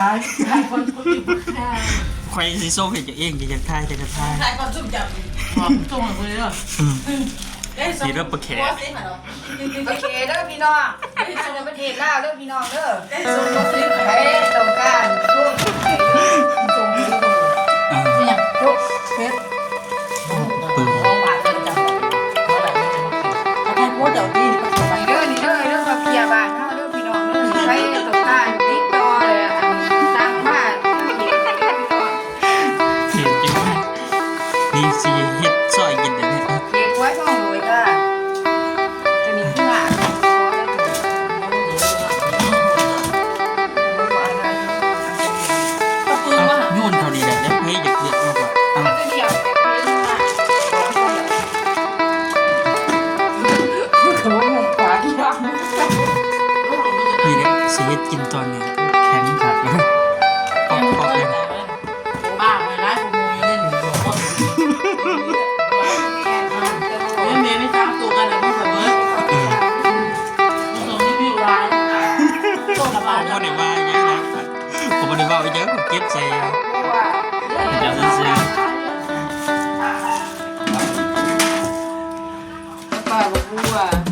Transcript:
ตายตายคนคนอื่นฆ่าใครสิโซ่เห็นจะเองจะทายจะจะทายขายความสุขจับบอกตรงเลยเหรออืมได้สองนี่เริ่มประแขหัวเสียหายหรอโอเคเด้อพี่น้องไปทางประเทศลาวเด้อพี่น้องเด้อได้สองหัวเสียหายไปตรงการช่วง กินตอนนี้แข็งขาดแล้วปอกปอกเลยบ้าไปร้านขโมยเล่นหนูบอกเล่นเมย์ไม่ตามตัวกันนะพี่เบิร์ดเออส่งที่พี่ร้านส่งระบาดมบ่ได้ว่าหยันะผมบ่ได้ว่าอีหยังผมเก็บใส่ว่าเดี๋ยวซื่อป้าบอกว่า